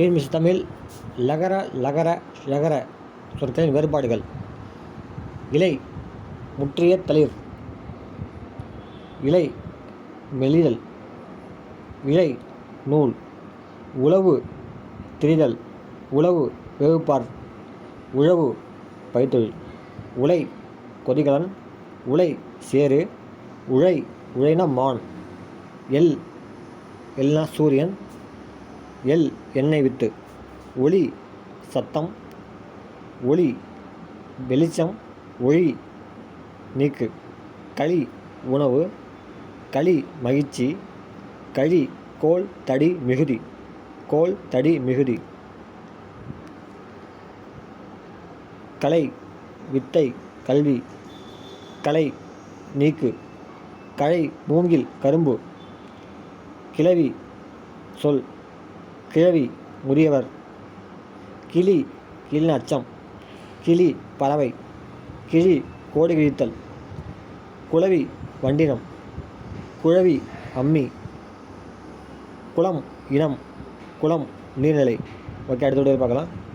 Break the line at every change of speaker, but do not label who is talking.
TNPSC Tamil லகர லகர ஷகர சொற்களின் வேறுபாடுகள். இலை முற்றிய தளிர். இலை மெலிதல். இலை நூல். உழவு திரிதல். உழவு வேவுப்பார் உழவு பயிர்த்தொழில். உலை கொதிகலன். உலை சேறு. உழை உழைனா மான். எல் எல்னா சூரியன். எல் எண்ணெய் வித்து ஒளி சத்தம். ஒளி வெளிச்சம். ஒளி நீக்கு. களி உணவு. களி மகிழ்ச்சி. கழி கோல் தடி மிகுதி. கோல் தடி மிகுதி. கலை வித்தை கல்வி. கலை நீக்கு. களை மூங்கில் கரும்பு. கிளவி சொல். கிழவி முதியவர். கிளி கிளின் அச்சம். கிளி பறவை. கிளி கோடி கிழித்தல். குளவி வண்டினம். குழவி அம்மி. குளம் இனம். குளம் நீர்நிலை. ஓகே அடுத்த பார்க்கலாம்.